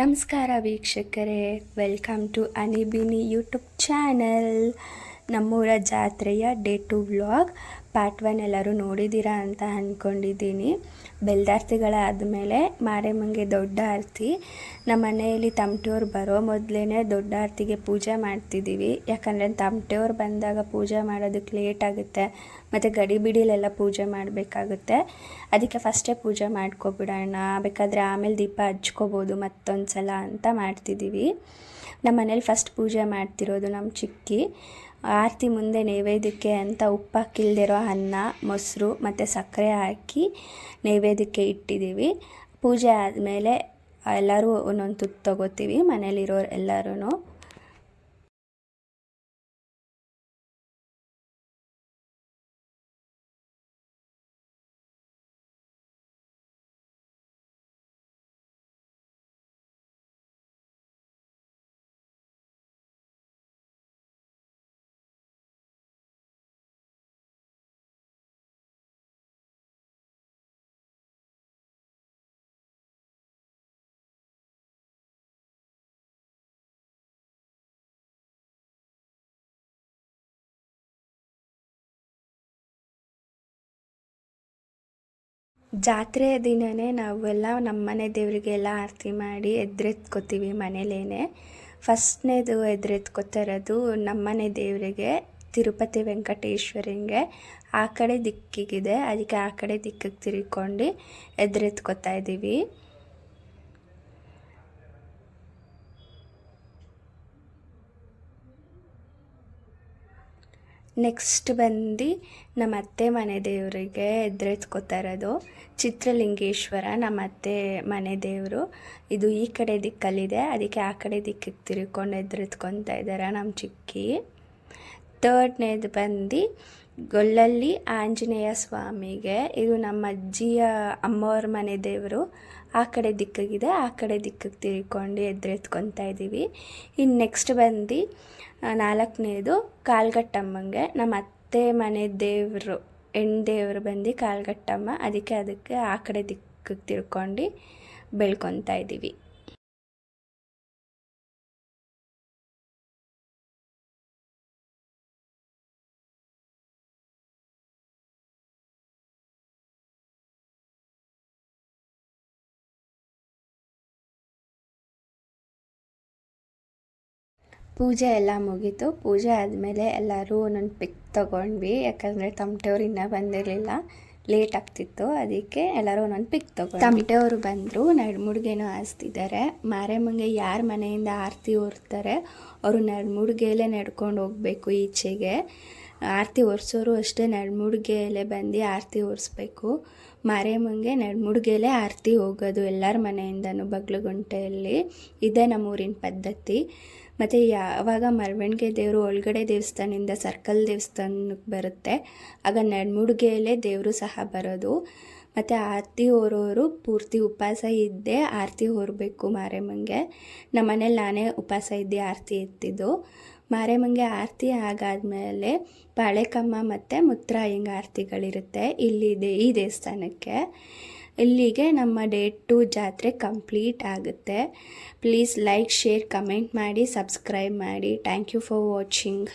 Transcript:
ನಮಸ್ಕಾರ ವೀಕ್ಷಕರೇ welcome to ಅನಿಬಿನಿ ಯೂಟ್ಯೂಬ್ ಚಾನಲ್ ನಮ್ಮೂರ ಜಾತ್ರೆಯ day two vlog part one ಎಲ್ಲರೂ ನೋಡಿದ್ದೀರಾ ಅಂತ ಅಂದ್ಕೊಂಡಿದ್ದೀನಿ ಬೆಲ್ದಾರ್ತಿಗಳಾದಮೇಲೆ ಮಾರೇಮಂಗೆ ದೊಡ್ಡ ಆರತಿ. ನಮ್ಮ ಮನೆಯಲ್ಲಿ ತಮಟೆಯವ್ರು ಬರೋ ಮೊದಲೇ ದೊಡ್ಡ ಆರತಿಗೆ ಪೂಜೆ ಮಾಡ್ತಿದ್ದೀವಿ. ಯಾಕಂದರೆ ತಮಟೆಯವ್ರು ಬಂದಾಗ ಪೂಜೆ ಮಾಡೋದಕ್ಕೆ ಲೇಟ್ ಆಗುತ್ತೆ. ಮತ್ತು ಗಡಿ ಬಿಡಿಲೆಲ್ಲ ಪೂಜೆ ಮಾಡಬೇಕಾಗುತ್ತೆ. ಅದಕ್ಕೆ ಫಸ್ಟೇ ಪೂಜೆ ಮಾಡ್ಕೊಬಿಡೋಣ. ಬೇಕಾದರೆ ಆಮೇಲೆ ದೀಪ ಹಚ್ಕೋಬೋದು ಮತ್ತೊಂದು ಸಲ ಅಂತ ಮಾಡ್ತಿದ್ದೀವಿ. ನಮ್ಮ ಮನೇಲಿ ಫಸ್ಟ್ ಪೂಜೆ ಮಾಡ್ತಿರೋದು ನಮ್ಮ ಚಿಕ್ಕಿ. ಆರತಿ ಮುಂದೆ ನೈವೇದ್ಯಕ್ಕೆ ಅಂತ ಉಪ್ಪಾಕಿಲ್ದಿರೋ ಅನ್ನ, ಮೊಸರು ಮತ್ತು ಸಕ್ಕರೆ ಹಾಕಿ ನೈವೇದ್ಯಕ್ಕೆ ಇಟ್ಟಿದ್ದೀವಿ. ಪೂಜೆ ಆದಮೇಲೆ ಎಲ್ಲರೂ ಒಂದೊಂದು ತುತ್ತು ತಗೋತೀವಿ, ಮನೇಲಿರೋರು ಎಲ್ಲರೂ ಜಾತ್ರೆ ದಿನವೇ ನಾವೆಲ್ಲ ನಮ್ಮ ಮನೆ ದೇವರಿಗೆಲ್ಲ ಆರತಿ ಮಾಡಿ ಎದ್ರೆತ್ಕೋತೀವಿ ಮನೇಲೇ ಫಸ್ಟ್ನೇದು ಎದ್ರೆತ್ಕೋತಾ ಇರೋದು ನಮ್ಮನೆ ದೇವರಿಗೆ, ತಿರುಪತಿ ವೆಂಕಟೇಶ್ವರಿಗೆ. ಆ ಕಡೆ ದಿಕ್ಕಿಗಿದೆ, ಅದಕ್ಕೆ ಆ ಕಡೆ ದಿಕ್ಕಿಗೆ ತಿರ್ಕೊಂಡು ಎದ್ರೆತ್ಕೋತಾ ಇದ್ದೀವಿ. ನೆಕ್ಸ್ಟ್ ಬಂದು ನಮ್ಮ ಅತ್ತೆ ಮನೆ ದೇವರಿಗೆ ಎದುರೆತ್ಕೋತಾ ಇರೋದು. ಚಿತ್ರಲಿಂಗೇಶ್ವರ ನಮ್ಮ ಅತ್ತೆ ಮನೆ ದೇವರು. ಇದು ಈ ಕಡೆ ದಿಕ್ಕಲ್ಲಿದೆ. ಅದಕ್ಕೆ ಆ ಕಡೆ ದಿಕ್ಕಿಗೆ ತಿರ್ಕೊಂಡು ಎದುರೆತ್ಕೊತಾ ಇದ್ದಾರೆ ನಮ್ಮ ಚಿಕ್ಕಿ. ತರ್ಡ್ನೇದು ಬಂದು ಗೊಲ್ಲಲ್ಲಿ ಆಂಜನೇಯ ಸ್ವಾಮಿಗೆ. ಇದು ನಮ್ಮ ಅಜ್ಜಿಯ ಅಮ್ಮವ್ರ ಮನೆ ದೇವರು. ಆ ಕಡೆ ದಿಕ್ಕಿಗಿದೆ, ಆ ಕಡೆ ದಿಕ್ಕಿಗೆ ತಿರ್ಕೊಂಡು ಎದುರೆತ್ಕೊತಾ ಇದ್ದೀವಿ ಇನ್ನು ನೆಕ್ಸ್ಟ್ ಬಂದು ನಾಲ್ಕನೇದು ಕಾಲ್ಗಟ್ಟಮ್ಮಂಗೆ. ನಮ್ಮ ಅತ್ತೆ ಮನೆ ದೇವರು ಹೆಣ್ಣು ದೇವರು ಬಂದು ಕಾಲ್ಗಟ್ಟಮ್ಮ, ಅದಕ್ಕೆ ಅದಕ್ಕೆ ಆ ಕಡೆ ದಿಕ್ಕಿಗೆ ತಿರ್ಕೊಂಡು ಬೆಳ್ಕೊತಾ ಇದ್ದೀವಿ ಪೂಜೆ ಎಲ್ಲ ಮುಗೀತು. ಪೂಜೆ ಆದಮೇಲೆ ಎಲ್ಲರೂ ಒಂದೊಂದು ಪಿಕ್ ತೊಗೊಂಡ್ವಿ. ಯಾಕಂದರೆ ತಮಟೆಯವ್ರು ಇನ್ನೂ ಬಂದಿರಲಿಲ್ಲ. ಲೇಟ್ ಆಗ್ತಿತ್ತು. ಅದಕ್ಕೆ ಎಲ್ಲರೂ ಒಂದೊಂದು ಪಿಕ್ ತೊಗೊಂಡು ತಮಟೆಯವರು ಬಂದರು. ನಡ್ಮುಡ್ಗೆನೂ ಹಾಸ್ತಿದ್ದಾರೆ ಮಾರೇಮ್ಮಂಗೆ ಯಾರ ಮನೆಯಿಂದ ಆರತಿ ಓರ್ತಾರೆ ಅವರು ನಡ್ಮುಡ್ಗೆಯಲ್ಲೇ ನಡ್ಕೊಂಡು ಹೋಗಬೇಕು ಈಚೆಗೆ. ಆರತಿ ಒರೆಸೋರು ಅಷ್ಟೇ ನಡ್ಮುಡ್ಗೆಲೆ ಬಂದು ಆರತಿ ಒರೆಸ್ಬೇಕು ಮಾರಿಯಮ್ಮಂಗೆ ನಡ್ಮುಡ್ಗೆಯಲ್ಲೇ ಆರತಿ ಹೋಗೋದು ಎಲ್ಲರ ಮನೆಯಿಂದನೂ ಬಗ್ಲುಗುಂಟೆಯಲ್ಲಿ. ಇದೇ ನಮ್ಮೂರಿನ ಪದ್ಧತಿ. ಮತ್ತು ಯಾವಾಗ ಮರವಣಿಗೆ ದೇವರು ಒಳಗಡೆ ದೇವಸ್ಥಾನದಿಂದ ಸರ್ಕಲ್ ದೇವಸ್ಥಾನಕ್ಕೆ ಬರುತ್ತೆ, ಆಗ ನಡ್ಮುಡ್ಗೆಯಲ್ಲೇ ದೇವರು ಸಹ ಬರೋದು. ಮತ್ತು ಆರತಿ ಹೊರೋರು ಪೂರ್ತಿ ಉಪವಾಸ ಇದ್ದೆ ಆರತಿ ಹೊರಬೇಕು ಮಾರಿಯಮ್ಮಂಗೆ ನಮ್ಮ ಮನೇಲಿ ನಾನೇ ಉಪವಾಸ ಇದ್ದೆ ಆರತಿ ಎತ್ತಿದ್ದು. ಮಾರೇಮ್ಮಂಗೆ ಆರತಿ ಆಗಾದಮೇಲೆ ಬಾಳೆಕಮ್ಮ ಮತ್ತು ಮುತ್ತರಾಯಂಗ ಆರತಿಗಳಿರುತ್ತೆ ಇಲ್ಲಿದೆ ಈ ದೇವಸ್ಥಾನಕ್ಕೆ. ಇಲ್ಲಿಗೆ ನಮ್ಮ ಡೇ ಟು ಜಾತ್ರೆ ಕಂಪ್ಲೀಟ್ ಆಗುತ್ತೆ. ಪ್ಲೀಸ್ ಲೈಕ್, ಶೇರ್, ಕಮೆಂಟ್ ಮಾಡಿ, ಸಬ್ಸ್ಕ್ರೈಬ್ ಮಾಡಿ. Thank you for watching.